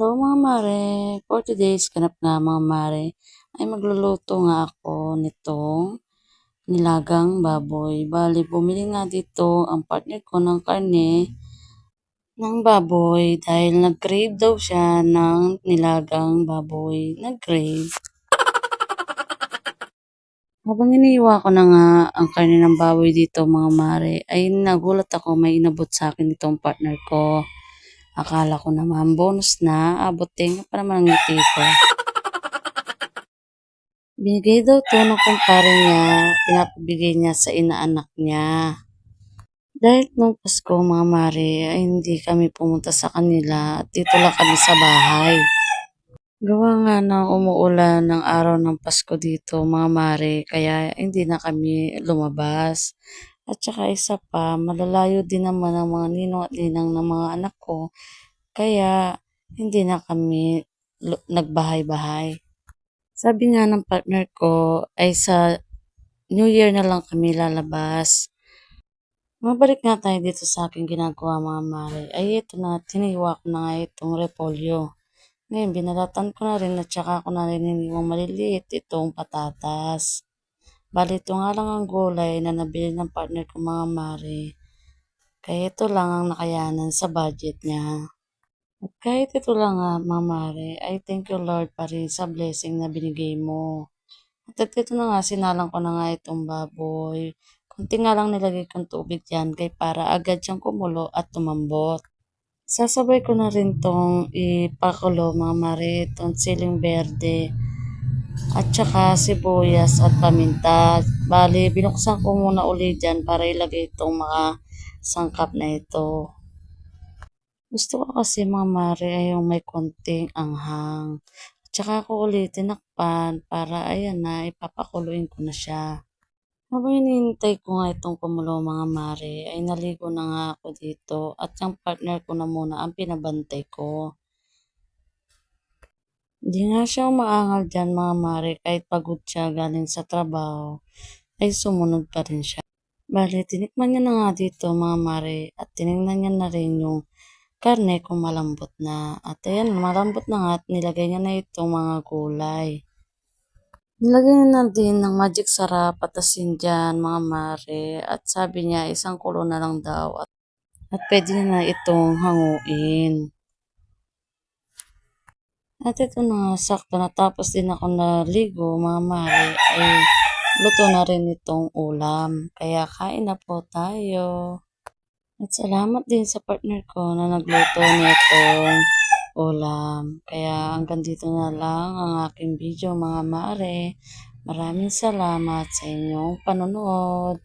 Hello mga mare, for today's kanap nga mga mare, ay magluluto nga ako nitong nilagang baboy. Bali, bumili nga dito ang partner ko ng karne ng baboy dahil nag-crave daw siya ng nilagang baboy. Nag-crave. Habang iniiwa ko na nga ang karne ng baboy dito mga mare, ay nagulat ako may inabot sa akin itong partner ko. Akala ko naman bonus na, abutin pa naman ang ngiti ko. Binigay daw to ng kumpare niya, pinapabigay niya sa inaanak niya. Dahil nung Pasko mga mare, ay hindi kami pumunta sa kanila at dito lang kami sa bahay. Gawa nga ng umuulan ng araw ng Pasko dito mga mare, kaya hindi na kami lumabas. At saka isa pa, malalayo din naman ang mga ninong at ninang ng mga anak ko, kaya hindi na kami nagbahay-bahay. Sabi nga ng partner ko ay sa New Year na lang kami lalabas. Mabalik nga tayo dito sa aking ginagawa mga mare. Ay ito na, tiniwa ko na nga itong repolyo. Ngayon, binalatan ko na rin at saka ko na rin iniwang maliliit itong patatas. Bali, ito nga lang ang gulay na nabili ng partner ko mga mare. Kaya ito lang ang nakayanan sa budget niya. At kahit ito lang nga, mga mare, I thank you Lord pa rin sa blessing na binigay mo. At ito na nga, sinalang ko na nga itong baboy. Kunti nga lang nilagay kong tubig dyan kay para agad siyang kumulo at tumambot. Sasabay ko na rin tong ipakulo mga mare, itong siling berde at saka sibuyas at paminta. Bali, binuksan ko muna uli dyan para ilagay itong mga sangkap na ito. Gusto ko kasi mga mare ay yung may konting anghang. At saka ko ulit tinakpan para ayan na, ipapakuluin ko na siya. Habang hinihintay ko nga itong kumulo mga mare, ay naligo na nga ako dito at yung partner ko na muna ang pinabantay ko. Hindi nga siya umaangal dyan mga mare kahit pagod siya galing sa trabaho ay sumunod pa rin siya. Bale, tinikman niya na nga dito mga mare at tinignan niya na rin yung karne kung malambot na. At ayan, malambot na nga at nilagay niya na itong mga gulay. Nilagay niya na din ng magic sarap at asin dyan mga mare at sabi niya isang kulo na lang daw at, at pwede niya na itong hanguin. At ito na nga, sakto natapos din ako naligo, mga mare, ay luto na rin itong ulam. Kaya kain na po tayo. At salamat din sa partner ko na nagluto nitong ulam. Kaya hanggang dito na lang ang aking video mga mare. Maraming salamat sa inyong panonood.